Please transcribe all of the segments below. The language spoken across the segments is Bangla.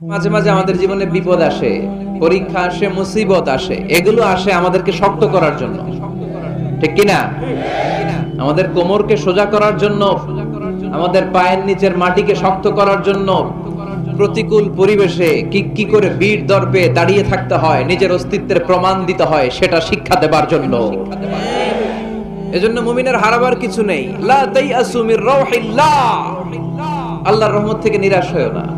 মাঝে মাঝে আমাদের জীবনে বিপদ আসে, পরীক্ষা আসে, মুসিবত আসে, এগুলো আসে আমাদেরকে শক্ত করার জন্য। ঠিক কিনা? আমাদের কোমরকে সোজা করার জন্য, আমাদের পায়ের নিচের মাটিকে শক্ত করার জন্য প্রতিকূল পরিবেশে কি কি করে বীর দর্পে দাঁড়িয়ে থাকতে হয়, নিজের অস্তিত্বের প্রমাণ দিতে হয়, সেটা শিক্ষা দেবার জন্য। এজন্য মুমিনের হারাবার কিছু নেই। আল্লাহর রহমত থেকে নিরাশ হয় না।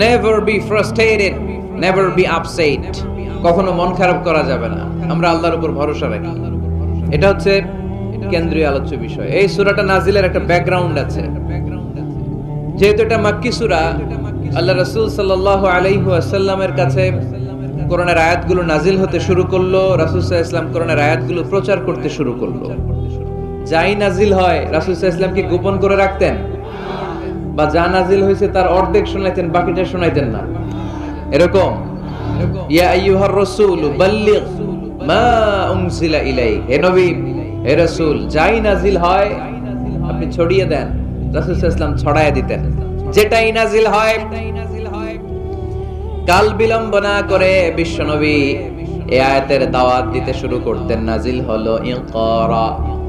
Never be frustrated never be upset কখনো মন খারাপ করা যাবে না। আমরা আল্লাহর উপর ভরসা রাখি। এটা হচ্ছে কেন্দ্রীয় আলোচ্য বিষয়। এই সূরাটা নাজিলের একটা ব্যাকগ্রাউন্ড আছে। যেহেতু এটা মাক্কি সূরা, আল্লাহ রাসূল সাল্লাল্লাহু আলাইহি ওয়াসাল্লামের কাছে কোরআনের আয়াতগুলো নাজিল হতে শুরু করল, রাসূল সাল্লাল্লাহু আলাইহি ওয়াসাল্লাম কোরআনের আয়াতগুলো প্রচার করতে শুরু করল। যাই নাজিল হয়, রাসূল সাল্লাল্লাহু আলাইহি ওয়াসাল্লাম কি গোপন করে রাখতেন। বা যা নাজিল হয়েছে তার অর্ধেক শোনাইতেন, বাকিটা শোনাইতেন না। এরকম? হয় নাজিল হয়, কাল বিলম্ব না করে বিশ্বনবী এই আয়াতের দাওয়াত দিতে শুরু করতেন। নাজিল হলো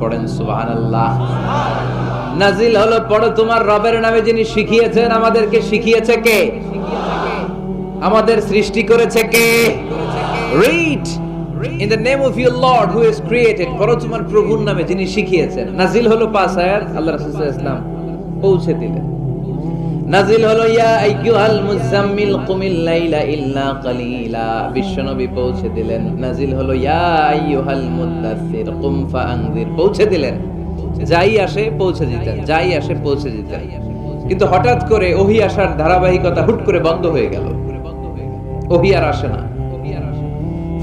পড়েন, সুবহানাল্লাহ। নাজিল হলো, পড়ো তোমার রবের নামে যিনি শিখিয়েছেন আমাদেরকে, শিখিয়েছে কে? আমাদের সৃষ্টি করেছে কে? Read in the name of your lord who is created পড়ো তোমার প্রভুর নামে যিনি শিখিয়েছেন। নাজিল হলো পাঁচ আয়াত, আল্লাহ রাসূল সাল্লাল্লাহু আলাইহি ওয়াসাল্লাম পৌঁছে দিলেন। নাজিল হলো, ইয়া আইয়ুহাল কুমিল লাইলা ইল্লা কালিলা। বিশ্বনবী পৌঁছে দিলেন। নাজিল হলো, ইয়া আইয়ুহাল মুদাসসির, কুম ফাআনজির পৌঁছে দিলেন। যাই আসে, পৌঁছে দিতেন। যাই আসে, পৌঁছে দিতেন। কিন্তু হঠাৎ করে ওহি আসার ধারাবাহিকতা হুট করে বন্ধ হয়ে গেল। ওহি আর আসে না।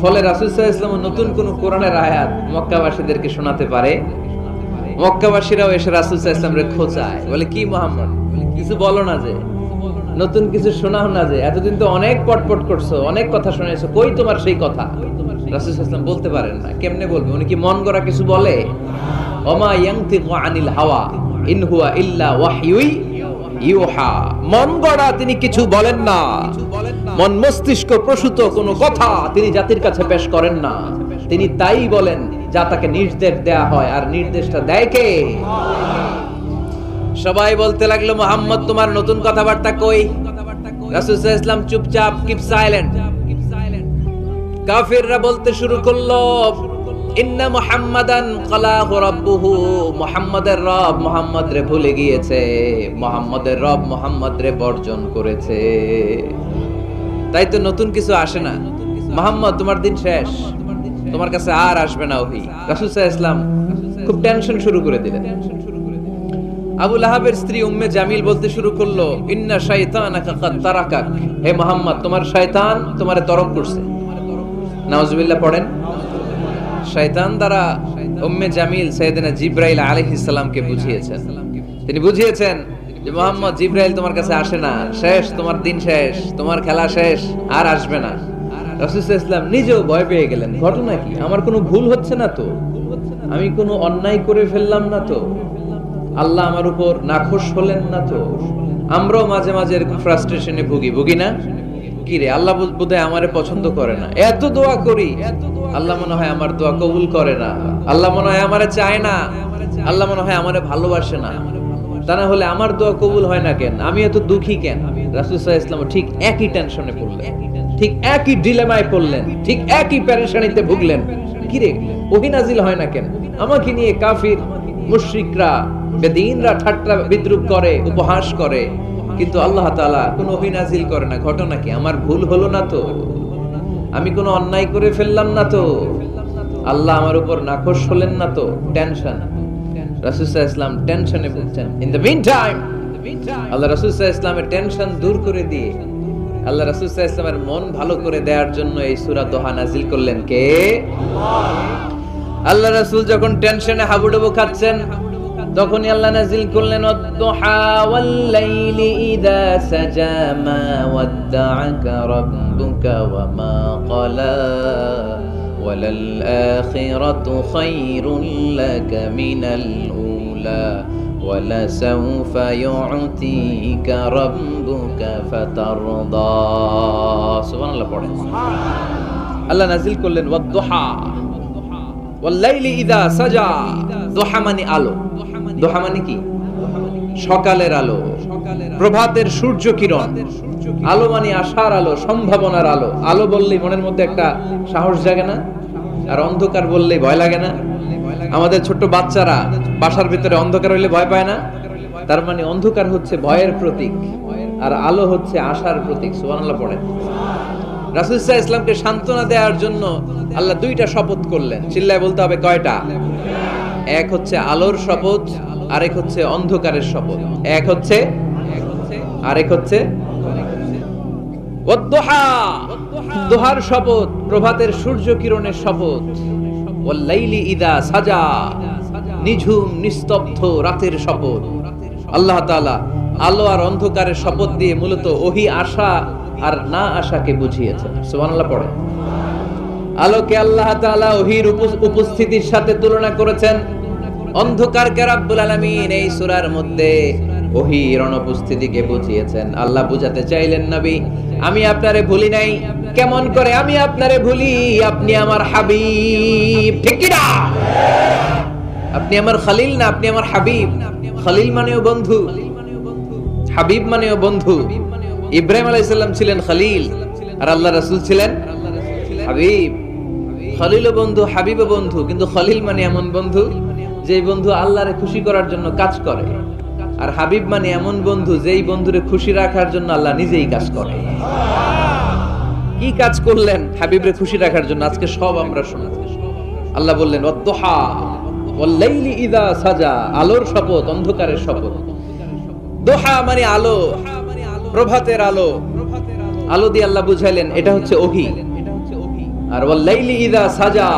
ফলে রাসূল সাল্লাল্লাহু আলাইহি নতুন কোন কোরআনের আয়াত মক্কাবাসীদেরকে শোনাতে পারে। মক্কাবাসীরাও এসে রাসূল ওয়াসাল্লামকে খোঁচায় বলে, কি মোহাম্মদ? কিছু বলো না যে, নতুন কিছু শোনাও না যে, এতদিন তো অনেক পটপট করছ, অনেক কথা শুনেছো, কই তোমার সেই কথা? রাসূল সাল্লাল্লাহু বলতে পারেন না। কেমনে বলবে? উনি কি মন গড়া কিছু বলে? ইয়ানতিকু আনিল হাওয়া, ইন হুয়া ইল্লা ওয়াহয়ুই ইউহা। মন গড়া তিনি কিছু বলেন না। মন মস্তিষ্ক প্রসূত কোনো কথা তিনি জাতির কাছে পেশ করেন না। তিনি তাই বলেন যা তাকে নির্দেশ দেয়া হয়, আর নির্দেশটা দেয় কে? সবাই বলতে লাগল, মোহাম্মদ, তোমার নতুন কথাবার্তা কই? ইসলাম চুপচাপ, কিপ সাইলেন্ট। কাফিররা বলতে শুরু করল, ইন্না মুহাম্মাদান কালাহু রাব্বুহু। মুহাম্মাদের রব মুহাম্মদ রে ভুলে গিয়েছে। মুহাম্মাদের রব মুহাম্মদ রে বর্জন করেছে। তাই তো নতুন কিছু আসে না। মুহাম্মদ, তোমার দিন শেষ। তোমার কাছে আর আসবে না ওহি। রাসূল ইসলাম খুব টেনশন শুরু করে দিলেন। আবু লাহাবের স্ত্রী উম্মে জামিল বলতে শুরু করল, ইন্না তারাকাক হে মুহাম্মদ, তোমার শয়তান তোমারে তরক করছে। নাউজুবিল্লাহ পড়েন। শয়তান দ্বারা উম্মে জামিল জিব্রাইল আলাইহিস সালামকে বুঝিয়েছেন। তিনি বুঝিয়েছেন যে, মোহাম্মদ, জিব্রাইল তোমার কাছে আসে না। শেষ, তোমার দিন শেষ, তোমার খেলা শেষ, আর আসবে না। রাসূল ইসলাম নিজেও ভয় পেয়ে গেলেন, ঘটনা কি? আমার কোনো ভুল হচ্ছে না তো? আমি কোনো অন্যায় করে ফেললাম না তো? আল্লাহ আমার উপর নাখোশ হলেন না তো? আমরাও মাঝে মাঝে এরকম ফ্রাস্ট্রেশনে ভুগি ভুগি না? কি রে, আল্লাহ বোধহয় আমারে পছন্দ করে না। এত দোয়া করি, আল্লাহ মনে হয় আমার দোয়া কবুল করে না। আল্লাহ মনে হয় আমারে চায় না। আল্লাহ মনে হয় আমারে ভালোবাসে না। তা না হলে আমার দোয়া কবুল হয় না কেন? আমি এত দুঃখী কেন? রাসুল ইসলাম ঠিক একই টেনশনে পড়লেন। ঠিক একই ডিলেমায় পড়লেন, ঠিক একই প্যারেশানিতে ভুগলেন। কিরে ওহি নাজিল হয় না কেন? আমাকে নিয়ে কাফির, মুশরিকরা, বেদিনরা ঠাট্টা বিদ্রুপ করে, উপহাস করে। কিন্তু আল্লাহ তাআলা কোনো ওহি নাজিল করে না। ঘটনা কি? আমার ভুল হলো না তো? আমি কোনো অন্যায় করে ফেললাম না তো? আল্লাহ আমার উপর নাখোশ হলেন না তো? টেনশন রাসূলুল্লাহ ইসলাম টেনশনে ভুগছেন। ইন দ্য মিন টাইম আল্লাহ রাসূলুল্লাহ ইসলামের টেনশন দূর করে দিয়ে আল্লাহ রাসুসাহ ইসলামের মন ভালো করে দেওয়ার জন্য এই সুরা দোহা নাজিল করলেন কে? আল্লাহ রাসুল যখন টেনশনে হাবুডুবু খাচ্ছেন, তখনই আল্লাহ নাজিল করলেন, অদ্দোহা ওয়াল্লাইলি ইদা সাজা মা ওয়াদ্দাআকা রাব্বুকা ওয়া মা ক্বালা ওয়ালাল আখিরাতু খায়রুল লাকা মিনাল উলা ولسوف يعطيك ربك فترضى سبحان الله পড়েন আল্লাহ নাজিল করলেন ওয়াদ্দুহা ওয়াল্লাইলি ইযা সাজা দোহা মানে আলো দোহা মানে কি সকালের আলো প্রভাতের সূর্য কিরণ আলো মানে আশার আলো সম্ভাবনার আলো আলো বললেই মনের মধ্যে একটা সাহস জাগে না আর অন্ধকার বললেই ভয় লাগে না আমাদের ছোট্ট বাচ্চারা বাসার ভিতরে অন্ধকার হইলে ভয় পায় না? তার মানে অন্ধকার হচ্ছে ভয়ের প্রতীক, আর আলো হচ্ছে আশার প্রতীক, সুবহানাল্লাহ পড়েন। রাসুলসাহ ইসলামকে সান্ত্বনা দেওয়ার জন্য আল্লাহ দুইটা শপথ করলেন। চিল্লায় বলতে হবে কয়টা? এক হচ্ছে আলোর শপথ, আরেক হচ্ছে অন্ধকারের শপথ। এক হচ্ছে, আরেক হচ্ছে দোহার শপথ, প্রভাতের সূর্য কিরণের শপথ। নিঝুম, নিস্তব্ধ রাতের শপথ। আল্লাহ আলো আর অন্ধকারের শপথ দিয়ে মূলত ওহি আশা আর না আশাকে বুঝিয়েছেন। পড়ে আলোকে আল্লাহ তাআলা ওহির উপস্থিতির সাথে তুলনা করেছেন। অন্ধকারকে রাব্বুল আলামিন এই সূরার মধ্যে ওহির অনুপস্থিতিকে বুঝিয়েছেন। আল্লাহ বুঝাতে চাইলেন, নবী, আমি আপনারে ভুলি নাই। কেমন করে আমি আপনারে ভুলি? আপনি আমার হাবিব। ঠিক না আপনি আমার খালিল না, আপনি আমার হাবিব। খালিল মানেও বন্ধু। হাবিব মানেও বন্ধু। ইব্রাহিম আলাইসাল্লাম ছিলেন খালিল। আর আল্লাহ রাসূল ছিলেন হাবিব। খলিল বন্ধু হাবিব বন্ধু। কিন্তু খলিল মানে এমন বন্ধু যে বন্ধু আল্লাহরে খুশি করার জন্য কাজ করে। আর হাবিব মানে এমন বন্ধু যেই বন্ধুরে খুশি রাখার জন্য আল্লাহ নিজেই কাজ করে। কি কাজ করলেন হাবিবরে খুশি রাখার জন্য? আজকে সব আমরা শোনাচ্ছি আল্লাহ বললেন অদ্দোহা ওয়াল্লাইলি ইদা সাজা। আলোর শপথ, অন্ধকারের শপথ। দোহা মানে আলো, প্রভাতের আলো। আলো দিয়ে আল্লাহ বুঝাইলেন, এটা হচ্ছে ওহি। আর ওয়াল্লাইলি ইদা সাজা,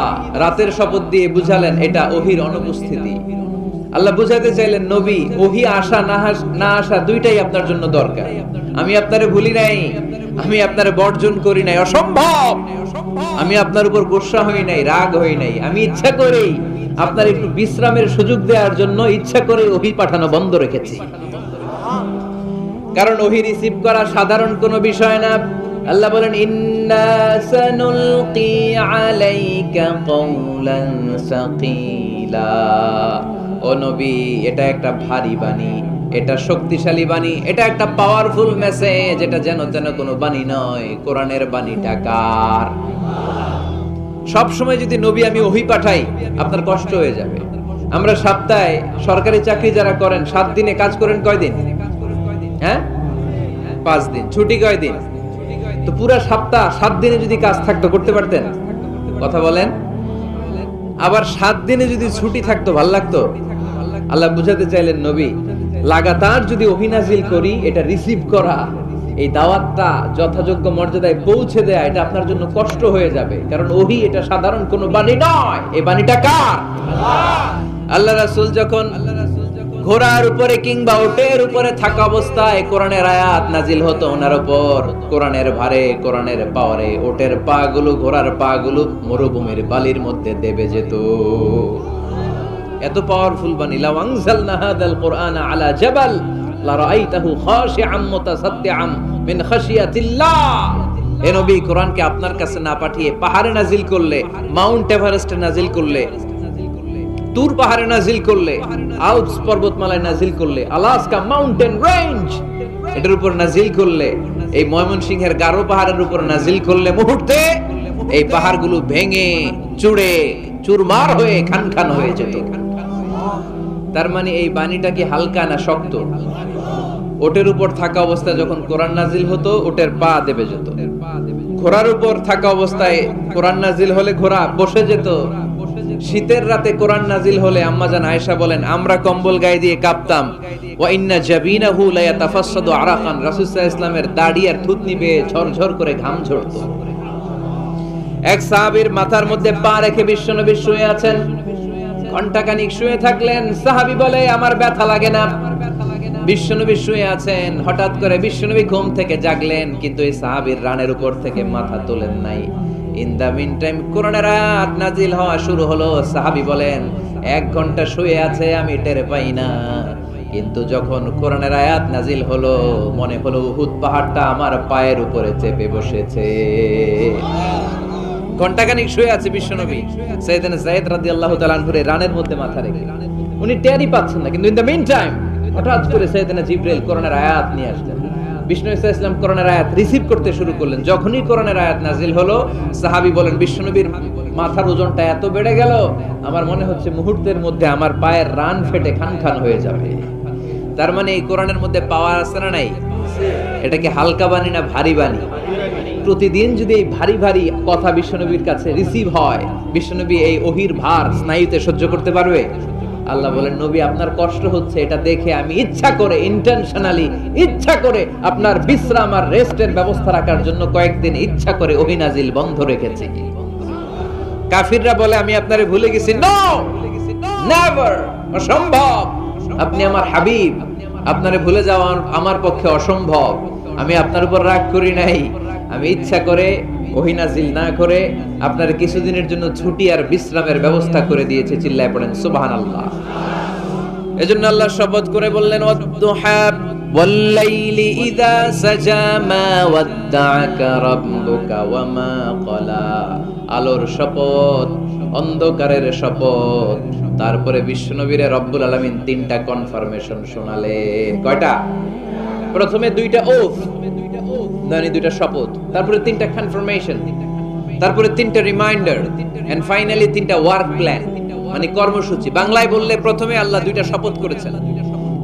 রাতের শপথ দিয়ে বুঝালেন, এটা ওহির অনুপস্থিতি। আল্লাহ বুঝাতে চাইলেন, নবী, ওহি আসা না আসা দুইটাই আপনার জন্য দরকার। আমি আপনারে ভুলি নাই, আমি আপনারে বর্জন করি নাই, অসম্ভব! আমি আপনার উপর গোসা হই নাই, রাগ হই নাই, আমি ইচ্ছা করেই আপনার একটু বিশ্রামের সুযোগ দেওয়ার জন্য ইচ্ছা করে ওহি পাঠানো বন্ধ রেখেছি। কারণ ওহি রিসিভ করা সাধারণ কোনো বিষয় না। আল্লাহ বলেন, ইন্না সানুলকি আলাইকা কওলান সাকিলা। ও নবী, এটা একটা ভারী বাণী, এটা শক্তিশালী বাণী, এটা একটা পাওয়ারফুল মেসেজ এটা যেন যেন কোনো বাণী নয়, কোরআনের বাণীটা কার? সব সময় যদি নবী আমি ওহি পাঠাই, আপনার কষ্ট হয়ে যাবে। আমরা সপ্তাহে সরকারি চাকরি যারা করেন, সাত দিনে কাজ করেন কয়দিন? হ্যাঁ? পাঁচ দিন। ছুটি কয় দিন তো পুরা সপ্তাহ সাত দিনে যদি কাজ থাকতো, করতে পারতেন? কথা বলেন। আবার সাত দিনে যদি ছুটি থাকতো, ভালো লাগতো? আল্লাহ বুঝাতে চাইলেন, নবী, লাগাতার যদি অভিনাজিল করি, এটা রিসিভ করা, এই দাওয়াতটা যথাযোগ্য মর্যাদায় পৌঁছে দেয়া, এটা আপনার জন্য কষ্ট হয়ে যাবে। কারণ ওহি এটা সাধারণ কোনো বাণী নয়। এই বাণীটা কার? আল্লাহ রাসূল যখন ঘোড়ার উপরে কিংবা ওটের উপরে থাকা অবস্থায় কোরআনের আয়াত নাজিল হতো ওনার উপর। কোরআনের ভারে, কোরআনের পাওয়ারে, ওটের পা গুলো ঘোড়ার পা গুলো মরুভূমির বালির মধ্যে দেবে যেত। এত পাওয়ারফুল বাণী লাউ আনজালনা হাদাল কোরআন আলা জাবাল, লা রাআইতাহু খাশিআম মুতাসাদ্দিআম মিন খাশিয়াতিল্লাহ। এ নবী, কোরআনকে আপনার কাছে না পাঠিয়ে পাহাড়ে নাজিল করলে, মাউন্ট এভারেস্টে নাজিল করলে তুর পাহাড়ে নাজিল করলে আলপস পর্বতমালায় নাজিল করলে, আলাস্কা মাউন্টেন রেঞ্জ, এটার উপর নাজিল করলে, এই ময়মনসিংহের গারো পাহাড়ের উপর নাজিল করলে মুহূর্তে, এই পাহাড়গুলো ভেঙে, চুড়ে, চুরমার হয়ে খান খান হয়ে যেত। তার মানে এই বাণীটা কি হালকা না শক্ত? ওটের উপর থাকা অবস্থায় যখন কোরআন নাজিল হতো, ওটের পা দেবে যেত। ঘোড়ার উপর থাকা অবস্থায় কোরআন নাজিল হলে ঘোড়া বসে যেত। শীতের রাতে কোরআন নাজিল হলে আম্মা জান আয়েশা বলেন, আমরা কম্বল গায়ে দিয়ে কাঁপতাম। ওয়া ইন্না জাবিনাহু লা ইয়াতাফাসসাদু আরাকান। রাসূল ওয়াসাল্লামের দাড়ি আর থুতনি বেয়ে ঝরঝর করে ঘাম ঝরতো। এক সাহাবীর মাথার মধ্যে পা রেখে বিশ্বনবী শুয়ে আছেন। ঘন্টাখানিক শুয়ে থাকলেন, সাহাবি বলে, আমার ব্যথা লাগে না। বিশ্বনবী শুয়ে আছেন, হঠাৎ করে বিশ্বনবী ঘুম থেকে জাগলেন, কিন্তু এই সাহাবীর রানের উপর থেকে মাথা তোলেন নাই। ইন দা মিন টাইম কোরআনের আয়াত নাজিল হওয়া শুরু হলো। সাহাবি বলেন, এক ঘণ্টা শুয়ে আছে, আমি টের পাই না। কিন্তু যখন কোরআনের আয়াত নাজিল হলো, মনে হলো, উহুদ পাহাড়টা আমার পায়ের উপরে চেপে বসেছে। ঘন্টাখানিক শুয়ে আছে বিশ্বনবী রানের মধ্যে মাথা রেখে। উনি পাচ্ছেন না, কিন্তু ইন দ্য টাইম হঠাৎ করে আয়াত নিয়ে আসলেন। বিষ্ণু ইসা ইসলাম আয়াত রিসিভ করতে শুরু করলেন। যখনই আয়াত নাজিল হলো, সাহাবী বলেন বিশ্বনবীর মাথার ওজনটা এত বেড়ে গেল, আমার মনে হচ্ছে মুহূর্তের মধ্যে আমার পায়ের রান ফেটে খান খান হয়ে যাবে। তার মানে এই কোরআনের মধ্যে পাওয়ার আছে না নাই? এটা কি হালকা বাণী না ভারী বাণী? প্রতিদিন যদি এই ভারী ভারী কথা বিশ্বনবীর কাছে রিসিভ হয়, বিশ্বনবী এই অহির ভার স্নায়ুতে সহ্য করতে পারবে? আল্লাহ বলেন, নবী, আপনার কষ্ট হচ্ছে, এটা দেখে আমি ইচ্ছা করে ইন্টেনশনালি ইচ্ছা করে আপনার বিশ্রাম আর রেস্টের ব্যবস্থা রাখার জন্য কয়েকদিন ইচ্ছা করে অহিনাজিল বন্ধ রেখেছি। কাফিররা বলে, আমি আপনারে ভুলে গেছি। নো নেভার অসম্ভব! আপনি আমার হাবিব। আপনারে ভুলে যাওয়া আমার পক্ষে অসম্ভব। আমি আপনার উপর রাগ করি নাই। আমি ইচ্ছা করে ওহিনাজিল না করে আপনার কিছুদিনের জন্য ছুটি আর বিশ্রামের ব্যবস্থা করে দিয়েছে চিল্লায় পড়েন সুবাহান আল্লাহ এজন্য আল্লাহ শপথ করে বললেন ওয়াদ্দুহা والليل إذا سجى ما ودعك ربك وما قلى আলোর শপথ অন্ধকারের শপথ তারপরে বিশ্বনবীরে রব্বুল আলামিন তিনটা কনফার্মেশন শোনালেন কয়টা প্রথমে দুইটা ওফ মানে দুইটা শপথ, তারপরে তিনটা কনফার্মেশন তারপরে তিনটা রিমাইন্ডার এন্ড ফাইনালি তিনটা ওয়ার্ক প্ল্যান মানে কর্মসূচি। বাংলায় বললে প্রথমে আল্লাহ দুইটা শপথ করেছেন,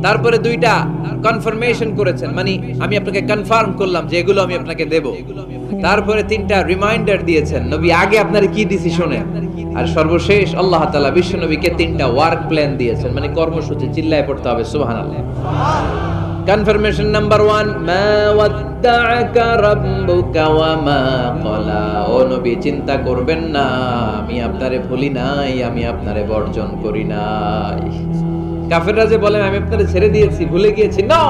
তারপরে দুইটা কনফার্মেশন করেছেন মানে আমি আপনাকে কনফার্ম করলাম যে এগুলো আমি আপনাকে দেব। তারপরে তিনটা রিমাইন্ডার দিয়েছেন, নবী আগে আপনার কি শোনেন আর সর্বশেষ আল্লাহ তাআলা বিশ্ব নবীকে তিনটা ওয়ার্ক প্ল্যান দিয়েছেন মানে কর্মসূচি, চিল্লায় পড়তে হবে, সুবহানাল্লাহ। কনফার্মেশন নাম্বার ওয়ান মা ওয়াদ্দাআকা রাব্বুকা ওয়া মা ক্বালা ও নবী, চিন্তা করবেন না, আমি আপনারে ভুলি নাই, আমি আপনারে বর্জন করি নাই। কাফেররা যে বলে আমি আপনারে ছেড়ে দিয়েছি, ভুলে গিয়েছি। না,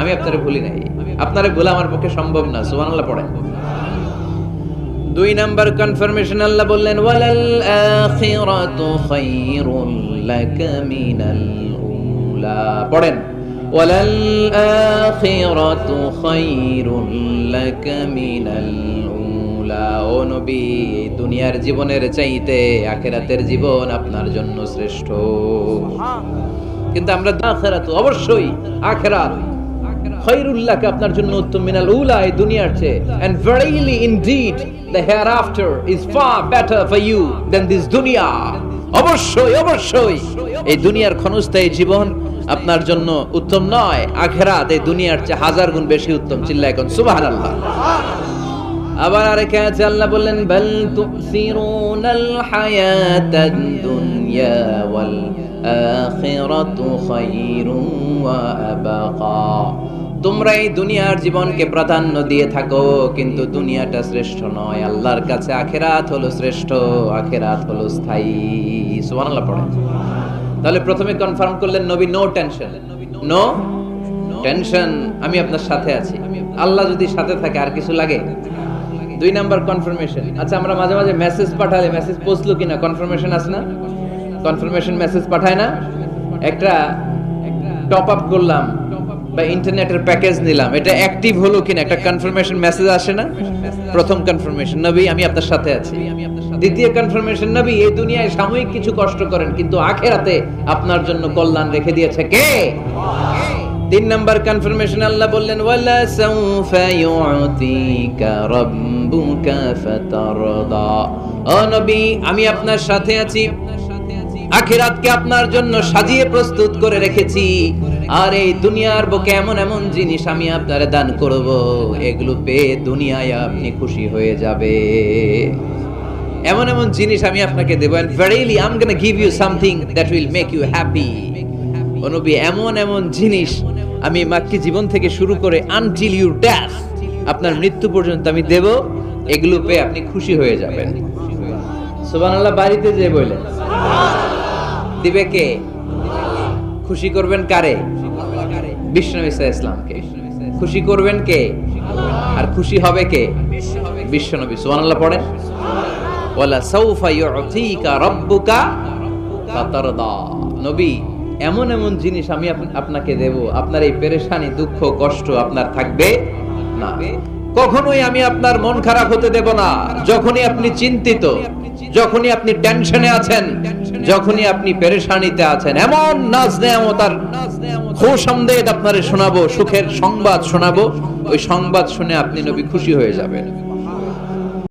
আমি আপনারে ভুলি নাই। আপনারে ভুলা আমার পক্ষে সম্ভব না, সুবহানাল্লাহ পড়েন। দুই নাম্বার কনফার্মেশন আল্লাহ বললেন, ওয়ালাল আখিরাতু খায়রুল লাকা মিনাল উলা। পড়েন। লাকা মিনাল উলা ও নবী দুনিয়ার জীবনের চাইতে আখিরাতের জীবন আপনার জন্য শ্রেষ্ঠ। কিন্তু আমরা আখিরাত অবশ্যই আখিরাত। খৈরুল্লাহকে আপনার জন্য উত্তম মিনাল উলা এই দুনিয়ার চেয়ে। And verily indeed the hereafter is far better for you than this দুনিয়া অবশ্যই অবশ্যই। এই দুনিয়ার ক্ষণস্থায়ী জীবন আপনার জন্য উত্তম নয়। আখেরাত এই দুনিয়ার চেয়ে হাজার গুণ বেশি উত্তম। চিল্লা এখন সুবহানাল্লাহ। আবার আরেকে আছে, আল্লাহ বললেন, বাল তুসিরুনাল হায়াতাদ দুনিয়া ওয়াল আখিরাতু খায়রুন ওয়া আবাকা। তোমরা এই দুনিয়ার জীবনকে প্রাধান্য দিয়ে থাকো, কিন্তু দুনিয়াটা শ্রেষ্ঠ নয়। আল্লাহর কাছে আখেরাত হলো শ্রেষ্ঠ, আখেরাত হলো স্থায়ী। সুবহানাল্লাহ পড়ে তাহলে প্রথমে কনফার্ম করলেন নবী নো টেনশন নো টেনশন আমি আপনার সাথে আছি। আল্লাহ যদি সাথে থাকে, আর কিছু লাগে? দুই নাম্বার কনফার্মেশন আচ্ছা আমরা মাঝে মাঝে মেসেজ পাঠালে মেসেজ পৌঁছলো কিনা? কনফার্মেশন আছে না? কনফার্মেশন মেসেজ পাঠায় না? একটা টপ আপ করলাম। বা ইন্টারনেটের প্যাকেজ নিলাম, এটা অ্যাক্টিভ হলো কিনা, একটা কনফার্মেশন মেসেজ আসে না? প্রথম কনফার্মেশন নবী, আমি আপনার সাথে আছি। দ্বিতীয় কনফার্মেশন নবী, এই দুনিয়ায় সাময়িক কিছু কষ্ট করেন, কিন্তু আখেরাতে আপনার জন্য কল্যাণ রেখে দিয়েছে কে? তিন নাম্বার কনফার্মেশন আল্লাহ বললেন, ওয়ালা সাউফা ইউতিকা রাব্বুকা ফাতারদা। ও নবী, আমি আপনার সাথে আছি। আখিরাতকে আপনার জন্য সাজিয়ে প্রস্তুত করে রেখেছি। আর এই দুনিয়ার বুকে এমন এমন জিনিস আমি আপনারে দান করব, এগুলো পেয়ে দুনিয়ায় আপনি খুশি হয়ে যাবে। এমন এমন জিনিস আমি আপনাকে দেবো and verily I am gonna give you something that will make you happy ও নবী, এমন এমন জিনিস আমি মাক্কি জীবন থেকে শুরু করে আনটিল ইউ ড্যাথ আপনার মৃত্যু পর্যন্ত আমি দেব, এগুলো পেয়ে আপনি খুশি হয়ে যাবেন। সুবহানাল্লাহ, বাড়িতে যে বললেন। দিবে কে? খুশি করবেন কারে? বিষ্ণু ইসা ইসলামকে খুশি করবেন কে? আর খুশি হবে কে? বিশ্ব নবী, সুবহানাল্লাহ পড়েন। ওয়ালা সাউফা ইউতিকা রাব্বুকা ফাতারদা। নবী, এমন এমন জিনিস আমি আপনাকে দেব, আপনার এই পেরেশানি, দুঃখ, কষ্ট আপনার থাকবে না। কখনোই আমি আপনার মন খারাপ হতে দেব না। যখনই আপনি চিন্তিত, যখনই আপনি টেনশনে আছেন যখনই আপনি পেরেশানিতে আছেন, এমন নাজ নেয়ামতার আমদেদ আপনারে শোনাবো, সুখের সংবাদ শোনাবো, ওই সংবাদ শুনে আপনি নবী খুশি হয়ে যাবেন।